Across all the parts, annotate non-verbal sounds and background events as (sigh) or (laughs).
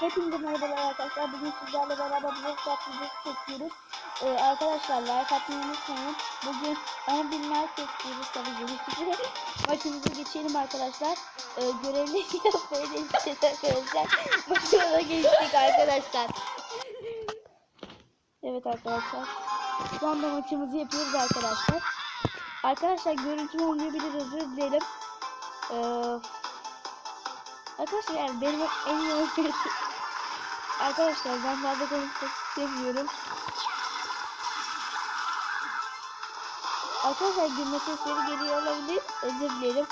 Hepinize merhabalar arkadaşlar. Bugün sizlerle beraber tatlı videosu çekiyoruz. Ee, arkadaşlar like atmayı unutmayın. Bugün 10 bin like bekliyoruz tabii ki. (laughs) Maçımıza geçelim arkadaşlar. Ee, görevli yapmaya geçeceğiz arkadaşlar. Maçımıza geçtik arkadaşlar. Evet arkadaşlar. Şu anda maçımızı yapıyoruz arkadaşlar. Arkadaşlar görüntü olmayabilir özür dilerim. Ee, arkadaşlar yani benim en iyi (laughs) Arkadaşlar ben fazla konuşmak istemiyorum. Arkadaşlar gülme sesleri geliyor olabilir. Özür dilerim.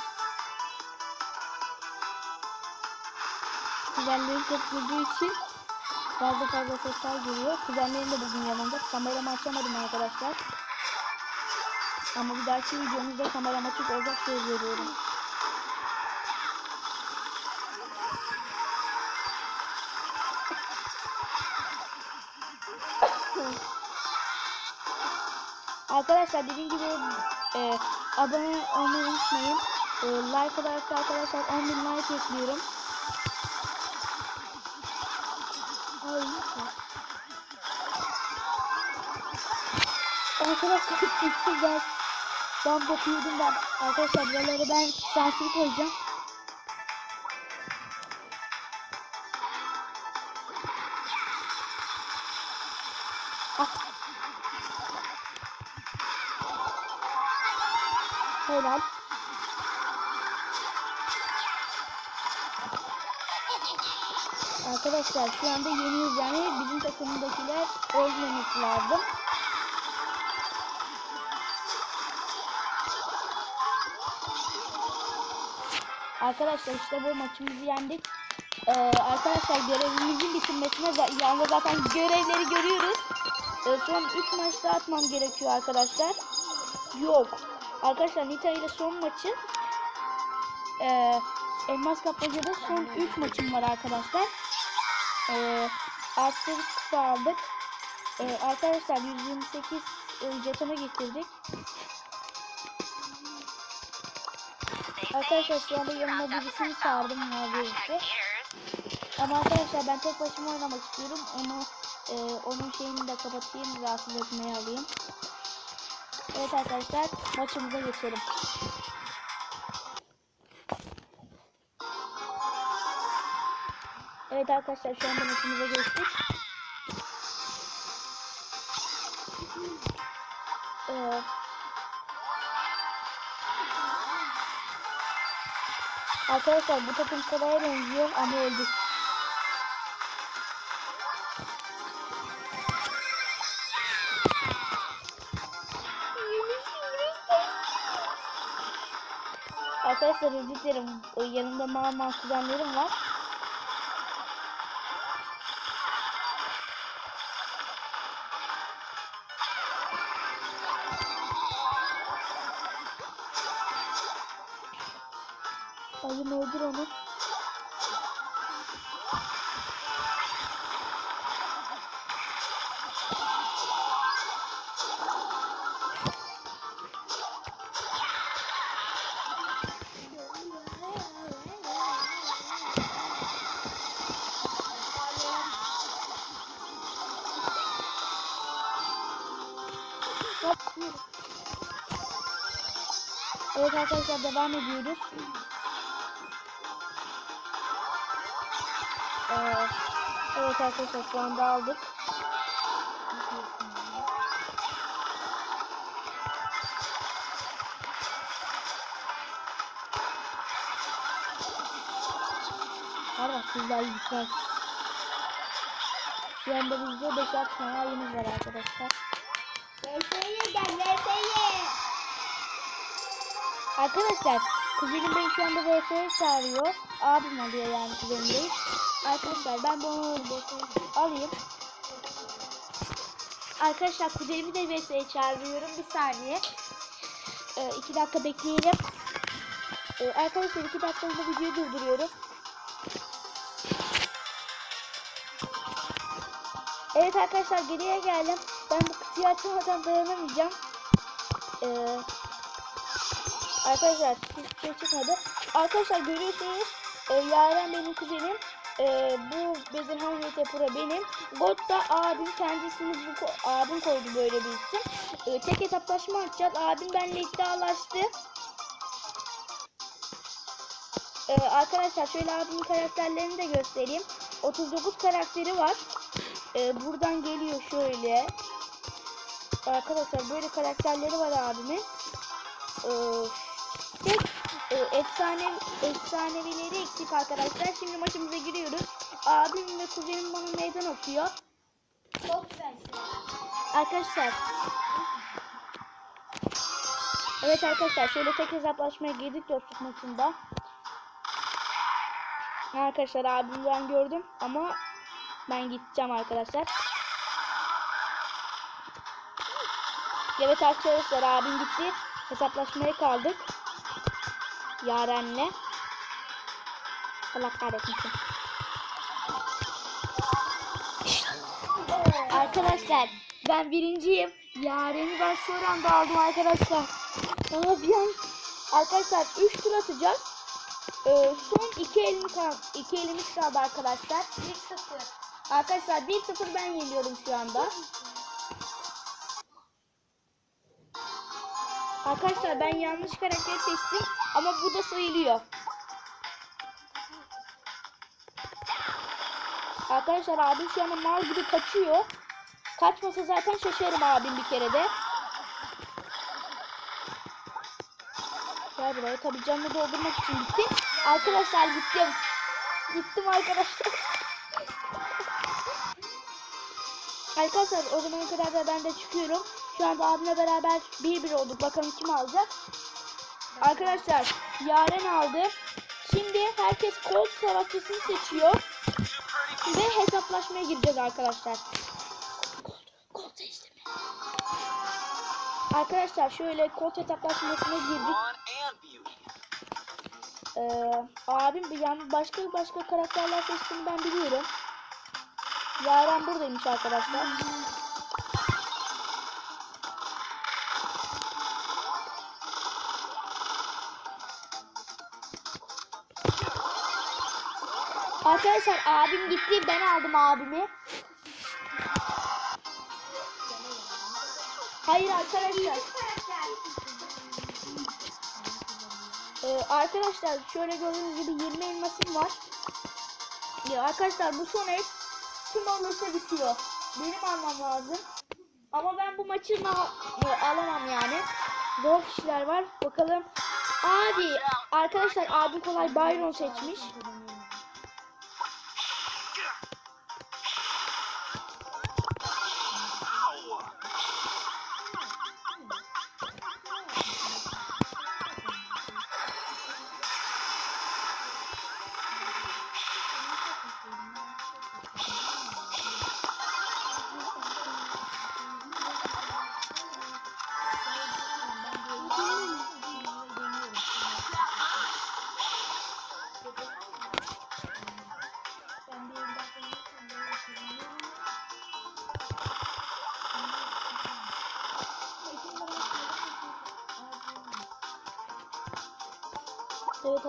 Kuzenlerim çok güldüğü için fazla fazla sesler geliyor. Kuzenlerim de bugün yanımda. Kameramı açamadım arkadaşlar. Ama bir dahaki videomuzda kameram açık olacak söz veriyorum. Arkadaşlar dediğim gibi e, abone olmayı unutmayın. E, like olarak da arkadaşlar 10 bin like lütfen. Arkadaşlar güzel. (laughs) Ben bakıyordum ben. Arkadaşlar buraları ben sansür koyacağım. Helal. Arkadaşlar şu anda yeniyoruz yani bizim takımdakiler olmaması lazım. Arkadaşlar işte bu maçımızı yendik. Ee, arkadaşlar görevimizin bitirmesine yani zaten görevleri görüyoruz. Ee, son 3 maç daha atmam gerekiyor arkadaşlar. Yok. Arkadaşlar Nita ile son maçı ee, Elmas Kapmaca'da son 3 maçım var arkadaşlar. Ee, artık kupa aldık. Ee, arkadaşlar 128 e, jetona getirdik. Arkadaşlar şu anda yanıma birisini çağırdım muhabirisi. Ama arkadaşlar ben tek başıma oynamak istiyorum. Onu e, onun şeyini de kapatayım, rahatsız etmeye alayım. Evet arkadaşlar maçımıza geçelim. Evet arkadaşlar şu anda maçımıza geçtik. Ee, arkadaşlar bu takım kolaya benziyor ama öldük. O Yanımda mağma kuzenlerim var. Ayım öldür onu. Arkadaşlar devam ediyoruz. Ee, evet arkadaşlar şu anda aldık. Var sizler güzel. Şu anda bizde 5-6 tane ayımız var arkadaşlar. VS'ye gel VS'ye. Arkadaşlar kuzenim beni şu anda VS'ye çağırıyor. Abim oluyor yani kuzenim değil. Arkadaşlar ben bunu alayım. Arkadaşlar kuzenimi de VS'ye çağırıyorum. Bir saniye. Ee, iki dakika bekleyelim. Ee, arkadaşlar iki dakikalığında videoyu durduruyorum. Evet arkadaşlar geriye geldim. Ben bu kutuyu açamadan dayanamayacağım. Ee, arkadaşlar hiçbir şey çıkmadı. Arkadaşlar görüyorsunuz e, Yaren benim kuzenim. Ee, bu Bedirhan YT Pro benim. Bot da abim kendisini bu abim koydu böyle bir isim. Ee, tek hesaplaşma atacağız. Abim benimle iddialaştı. Ee, arkadaşlar şöyle abimin karakterlerini de göstereyim. 39 karakteri var. Ee, buradan geliyor şöyle. Arkadaşlar böyle karakterleri var abimin. Ee, e, efsane efsanevileri eksik arkadaşlar. Şimdi maçımıza giriyoruz. Abim ve kuzenim bana meydan okuyor. Çok güzel. Arkadaşlar. Evet arkadaşlar şöyle tek hesaplaşmaya girdik dostluk maçında. Arkadaşlar abimi ben gördüm ama ben gideceğim arkadaşlar. Evet arkadaşlar abim gitti. Hesaplaşmaya kaldık. Yaren'le. Allah kahretmesin. Arkadaşlar ben birinciyim. Yaren'i ben son anda aldım arkadaşlar. Aa, bir an... Arkadaşlar 3 tur atacağız. Ee, son 2 elim kaldı. 2 elimiz kaldı arkadaşlar. 1-0. Arkadaşlar 1-0 ben yeniyorum şu anda. Arkadaşlar ben yanlış karakter seçtim ama bu da sayılıyor. Arkadaşlar abim şu anda mal gibi kaçıyor. Kaçmasa zaten şaşarım abim bir kere de. Gel buraya tabii canını doldurmak için gittim. Arkadaşlar gittim. Gittim arkadaşlar. Arkadaşlar o zamana kadar da ben de çıkıyorum. Şu anda abimle beraber bir bir olduk. Bakalım kim alacak. Arkadaşlar Yaren aldı. Şimdi herkes Colt savaşçısını seçiyor. Ve hesaplaşmaya gireceğiz arkadaşlar. Arkadaşlar şöyle Colt hesaplaşmasına girdik. Ee, abim bir yani başka başka karakterler seçtiğini ben biliyorum. Yaren buradaymış arkadaşlar. Arkadaşlar abim gitti ben aldım abimi. Hayır arkadaşlar. Ee, arkadaşlar şöyle gördüğünüz gibi 20 elmasım var. Ya arkadaşlar bu son el kim alırsa bitiyor. Benim almam lazım. Ama ben bu maçı alamam yani. Zor kişiler var. Bakalım. Abi arkadaşlar abim kolay Byron seçmiş.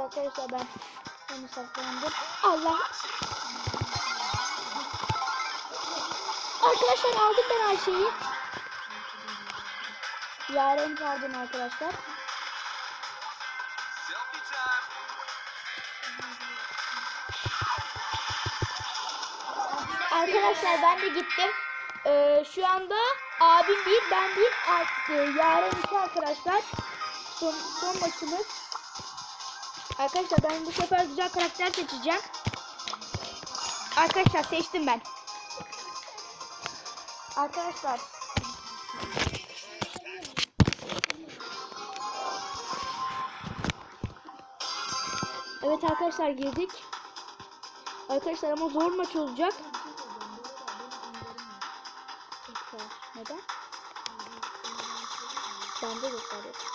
Arkadaşlar ben onu saklandım. Allah. Arkadaşlar aldım ben her şeyi. Yaren pardon arkadaşlar. Arkadaşlar ben de gittim. Ee, şu anda abim bir, ben bir, e, Yaren iki arkadaşlar. Son, son maçımız. Arkadaşlar ben bu sefer güzel karakter seçeceğim. Arkadaşlar seçtim ben. Arkadaşlar. Evet arkadaşlar girdik. Arkadaşlar ama zor maç olacak. Neden? Bende de var.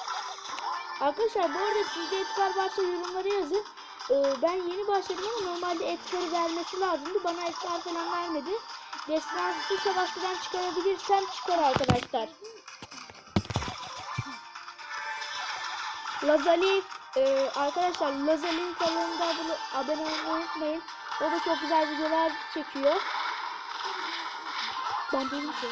Arkadaşlar bu arada sizde etler varsa yorumlara yazın. Ee, ben yeni başladım ama normalde etleri vermesi lazımdı. Bana etler falan vermedi. Destansı savaşçıdan çıkarabilirsem çıkar arkadaşlar. Lazali e, arkadaşlar Lazali'nin kanalında abone olmayı unutmayın. O da çok güzel videolar çekiyor. Ben değilim ki.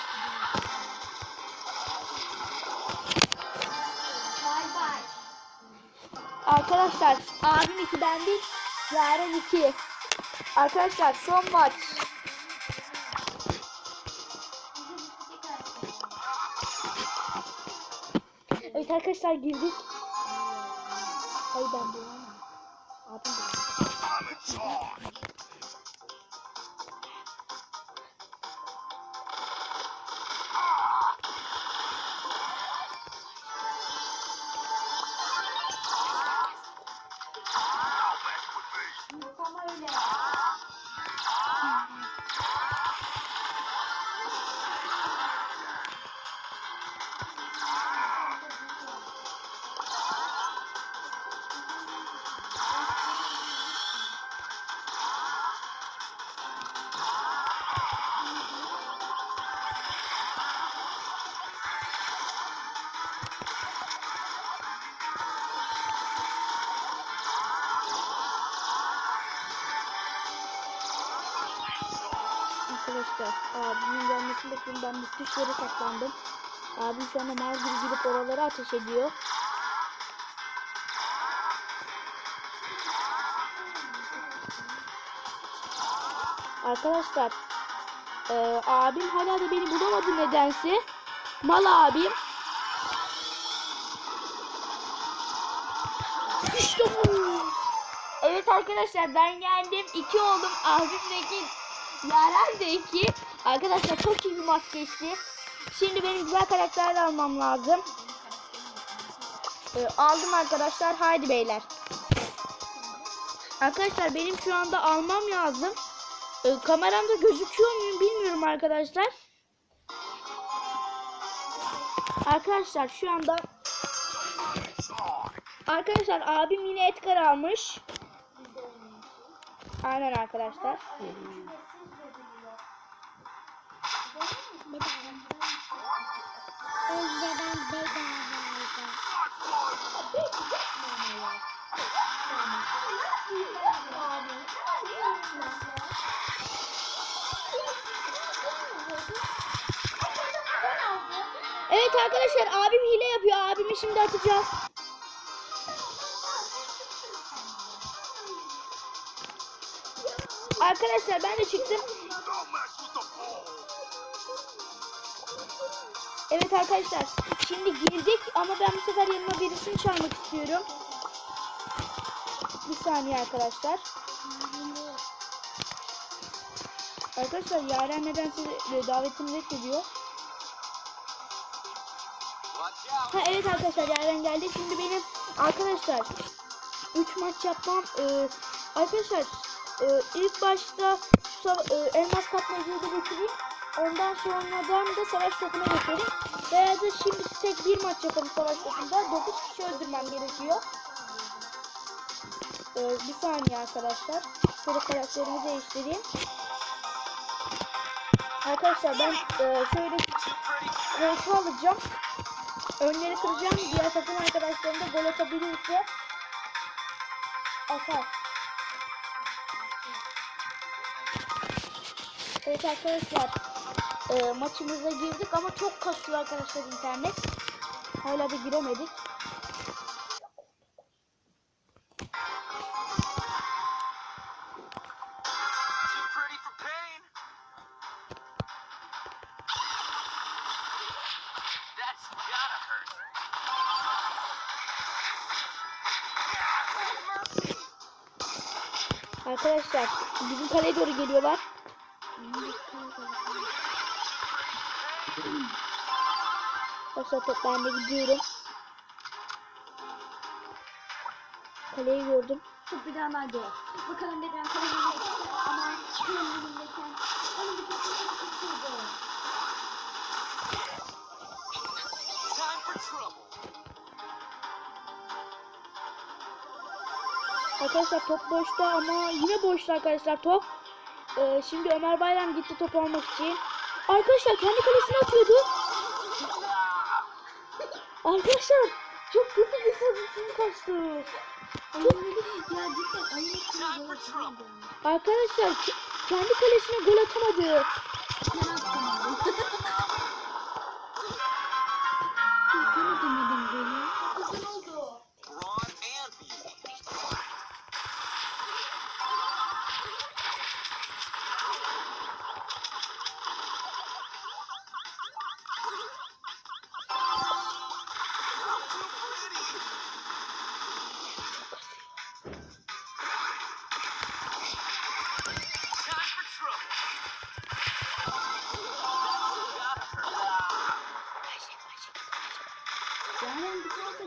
Arkadaşlar abim 2 ben 1 Yaren 2 Arkadaşlar son maç. Evet arkadaşlar girdik. Ay ben de Abim de bekliyorum ben müthiş yere saklandım Abim şu anda mal gidip oralara ateş ediyor Arkadaşlar eee, abim hala da beni bulamadı nedense Mal abim İşte bu Evet arkadaşlar ben yendim. İki oldum. Abim de iki. Yaren de iki. Arkadaşlar çok iyi bir maç geçti. Şimdi benim güzel karakterler almam lazım. Ee, aldım arkadaşlar. Haydi beyler. Arkadaşlar benim şu anda almam lazım. Ee, kameramda gözüküyor muyum bilmiyorum arkadaşlar. Arkadaşlar şu anda Arkadaşlar abim yine Edgar almış. Aynen arkadaşlar. Evet arkadaşlar abim hile yapıyor. Abimi şimdi atacağız. Arkadaşlar ben de çıktım. Evet arkadaşlar şimdi girdik ama ben bu sefer yanıma birisini çağırmak istiyorum. Bir saniye arkadaşlar. Arkadaşlar Yaren nedense e, davetimi reddediyor. Ha evet arkadaşlar Yaren geldi. Şimdi benim arkadaşlar 3 maç yapmam e, arkadaşlar e, ilk başta e, elmas kapmacıyı da getireyim. Ondan sonradan da savaş topuna geçelim. Veya da şimdi tek bir maç yapalım savaş topunda. 9 kişi öldürmem gerekiyor. E, bir saniye arkadaşlar. Şöyle karakterimi değiştireyim. Arkadaşlar ben e, şöyle Reis'i alacağım. Önleri kıracağım. Diğer takım arkadaşlarım da gol atabilirse atar. Evet arkadaşlar e, maçımıza girdik ama çok kasıyor arkadaşlar internet. Hala da giremedik. Arkadaşlar bizim kaleye doğru geliyorlar. Arkadaşlar top bende gidiyorum. Kaleyi gördüm. Çok bir daha hadi. Bakalım neden kalemini ama kalemindeyken onu bir kaçırdı. Time Arkadaşlar top boşta ama yine boşta arkadaşlar top. Ee, şimdi Ömer Bayram gitti top almak için. Arkadaşlar kendi kalesine atıyordu. Arkadaşlar çok kötü bir pozisyon kaçtı. Arkadaşlar ke- kendi kalesine gol atamadı.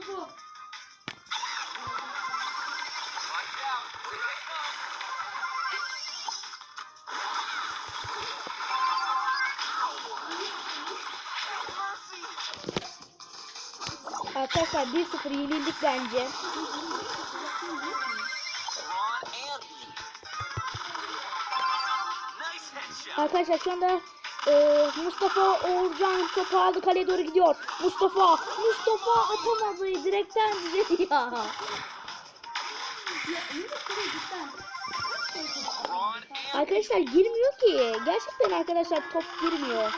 Topu. Arkadaşlar 1-0 yenildik bence. Arkadaşlar şu anda e, Mustafa Oğurcan topu aldı kaleye doğru gidiyor. Mustafa, Mustafa atamadı direkten direkt ya. Arkadaşlar girmiyor ki. Gerçekten arkadaşlar top girmiyor.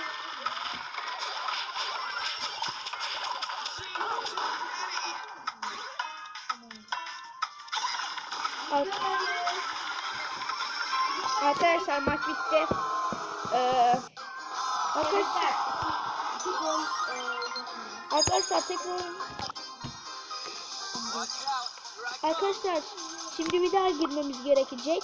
Ar- Arkadaşlar maç bitti. Ee, arkadaşlar, arkadaşlar tekrar arkadaşlar şimdi bir daha girmemiz gerekecek.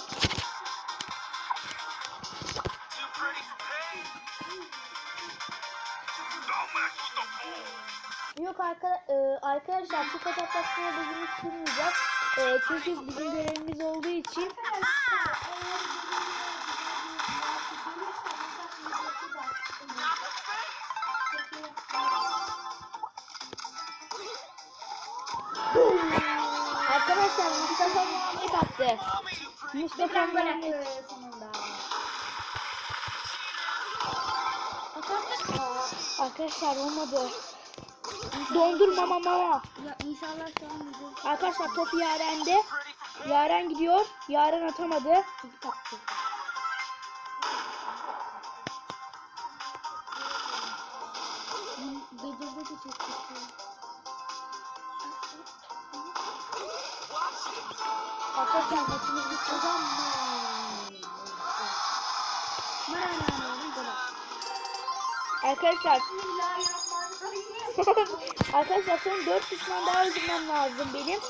Yok arka, e, arkadaşlar şu kataklaşmaya da girmiş kırmayacağız. E, çünkü bizim görevimiz olduğu için Mustafa Muhammed attı. Mustafa Muhammed. Arkadaşlar olmadı. Dondurma mama. Ya inşallah bizi Arkadaşlar top Yaren'de. Yaren gidiyor. Yaren atamadı. kaptı. Gecede Arkadaşlar. (laughs) Arkadaşlar son 4 düşman daha öldürmem lazım benim.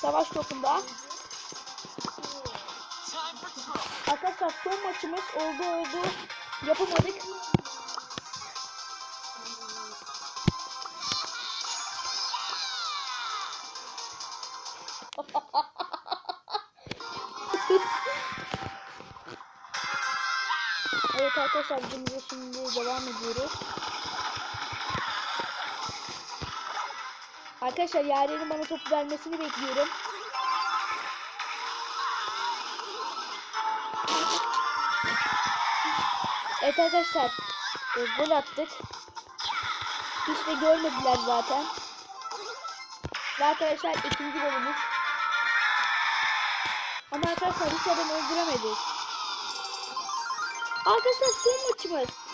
Savaş topunda. Arkadaşlar son maçımız oldu oldu. Yapamadık. Arkadaşlar videomuza şimdi devam ediyoruz. Arkadaşlar Yaren'in bana topu vermesini bekliyorum. Evet arkadaşlar e, gol attık. Hiç de görmediler zaten. Ve arkadaşlar ikinci golümüz. Ama arkadaşlar hiç adam öldüremedik. Arkadaşlar son maçımız.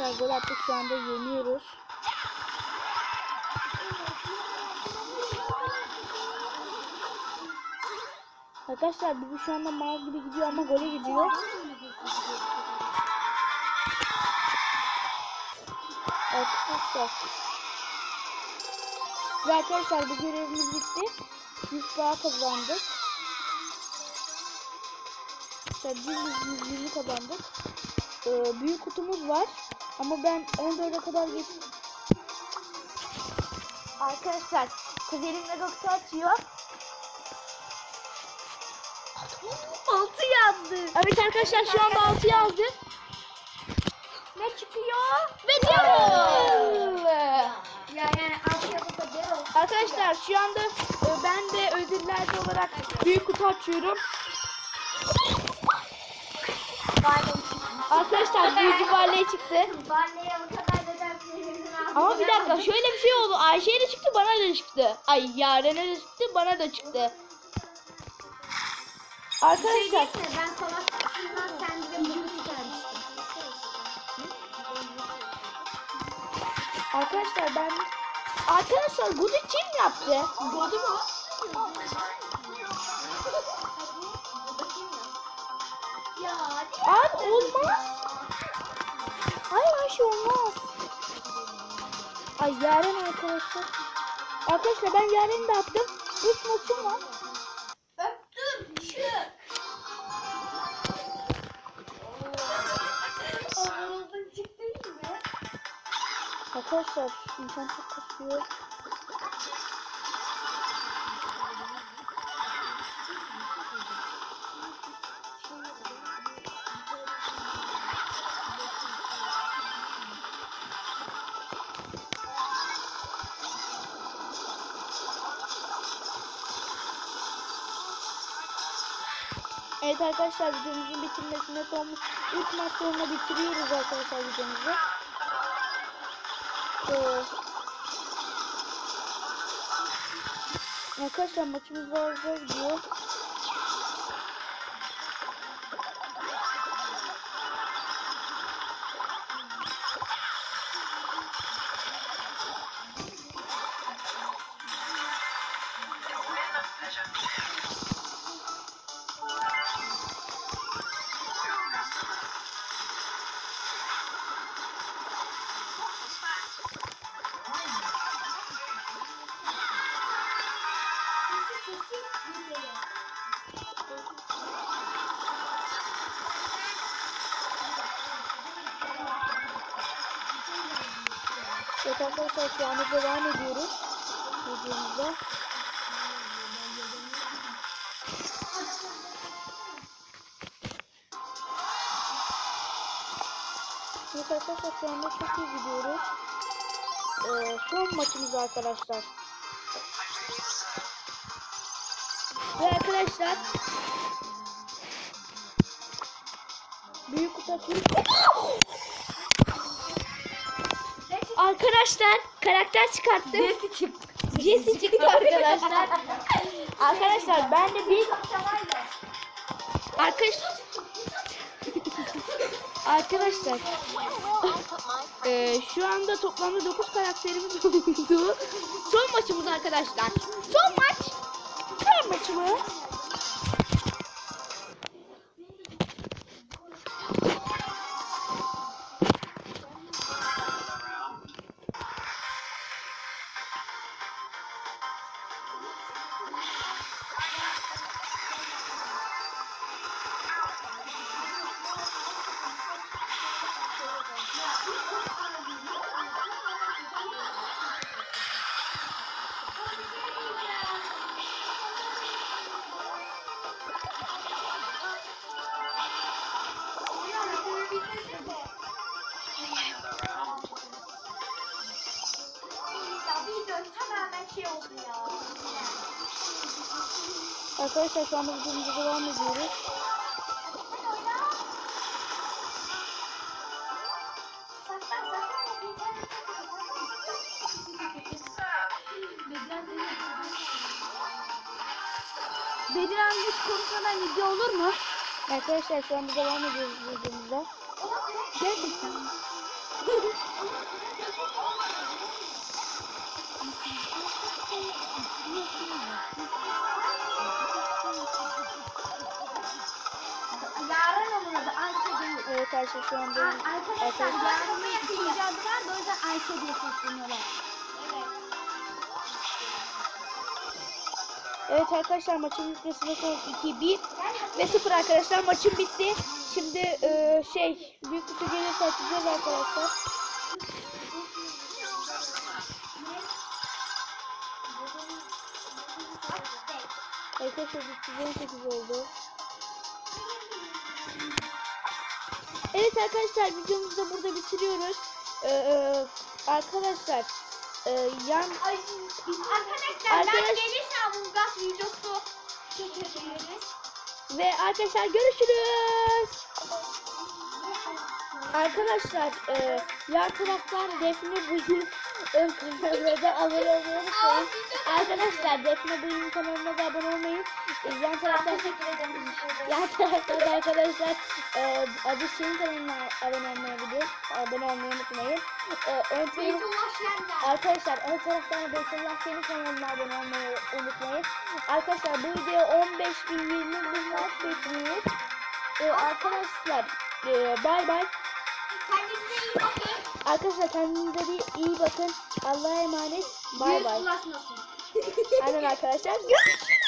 Arkadaşlar gol attık şu anda yeniyoruz. Arkadaşlar bu şu anda mal gibi gidiyor ama gole gidiyor. Arkadaşlar Ve arkadaşlar bu görevimiz bitti. 100 daha kazandık. Yüz- yüz- yüzünü kazandık. Ee, büyük kutumuz var. Ama ben 14'e kadar geç... Arkadaşlar kuzenim mega kutu açıyor. 6 yazdı. Evet arkadaşlar şu anda 6 yazdı. Ne çıkıyor? Ve Daryl. Ya yani 6 yazıda Daryl. Arkadaşlar şu anda e, ben de ödüllerde olarak büyük kutu açıyorum. Arkadaşlar büyük baleye çıktı. Kadar? Ama bir dakika şöyle bir şey oldu. Ayşe'ye de çıktı bana da çıktı. Ay Yaren'e de çıktı bana da çıktı. Arkadaşlar Ben kendime bunu çıkarmıştım. arkadaşlar ben Arkadaşlar bunu kim yaptı? Godu mu? Abi olmaz. Hayır Ayşe olmaz. Ay Yaren arkadaşlar. Arkadaşlar ben Yaren'i de attım. İlk maçım var. öptüm mi? Arkadaşlar insan çok kasıyor. Evet arkadaşlar videomuzun bitirmesine son 3 maç sonra bitiriyoruz arkadaşlar videomuzu. Ee, arkadaşlar maçımız var gidiyor. Arkadaşlar şu anda devam ediyoruz. Videomuzda. Evet arkadaşlar şu anda çok iyi gidiyoruz. Ee, son maçımız arkadaşlar. Ve arkadaşlar büyük kutu. Arkadaşlar karakter çıkarttım. Jesse çıktı. Jesse çıktı arkadaşlar. arkadaşlar ben de bir Arkadaş Arkadaşlar eee, şu anda toplamda 9 karakterimiz oldu. Son maçımız arkadaşlar. Son maç. Son maçımız. Arkadaşlar şu anda videomuza devam ediyoruz. Arkadaşlar şu anda devam ediyoruz. Gerçekten. Adı Ayşe değil. Evet Ayşe şu anda Arkadaşlar Yaren'e yakın icadı var da o yüzden Ayşe diye sesleniyorlar. Evet. Evet arkadaşlar maçın bitmesine son 2-1 ve 0 arkadaşlar maçın bitti. Şimdi e, şey büyük kutu gelirse açacağız arkadaşlar. Arkadaşlar 318 oldu. Evet arkadaşlar videomuzu da burada bitiriyoruz. Ee, arkadaşlar e, yan Ay, arkadaşlar Arkadaş- ben geniş hamburgaz videosu çekebiliriz. Ve arkadaşlar görüşürüz. Arkadaşlar e, yan taraftan Defne bugün ön kanalına da abone olmayı unutmayın. Arkadaşlar Defne bugün kanalına da abone olmayı yan taraftan Teşekkür ederim. yan taraftan da arkadaşlar e, adı şeyin kanalına abone olmayı biliyor. Abone olmayı unutmayın. E, ön taraf-. Arkadaşlar ön taraftan Beytullah senin kanalına abone olmayı unutmayın. Arkadaşlar bu videoya 15 bin 20 bin like bekliyoruz. Ee, arkadaşlar e, bay bay. Kendinize iyi bakın. Arkadaşlar kendinize bir iyi bakın. Allah'a emanet. Bay bay. Aynen arkadaşlar. Görüşürüz. (laughs)